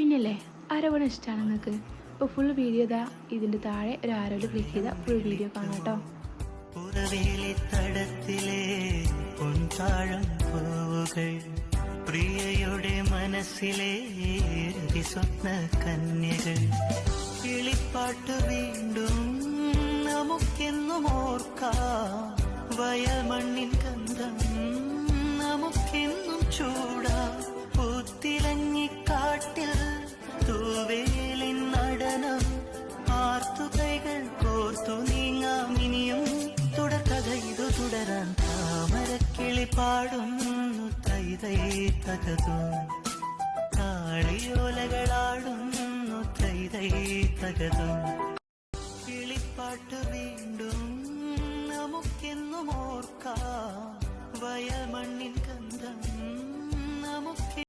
പിന്നല്ലേ അരവണ ഇഷ്ടമാണ് നിങ്ങൾക്ക് ഇപ്പോൾ ഫുൾ വീഡിയോ ഇതാ ഇതിന്റെ താഴെ ഒരു ആരോട് ക്ലിക്ക് ചെയ്താൽ ഫുൾ വീഡിയോ കാണാം കേട്ടോ. പ്രിയയുടെ മനസ്സിലെ സ്വപ്ന കന്യകൾ. കിളിപ്പാട്ട് വീണ്ടും നമുക്കെന്നും ഓർക്കാം. വയമണ്ണിൻ താമരക്കിളി പാടുന്നു തൈതൈ തകതും കാളിയോലകളാടുന്നു തൈതൈ തകതും കിളിപ്പാട്ട് വീണ്ടും നമുക്കെന്നും ഓർക്കാം. വയമണ്ണിൻ ഗന്ധം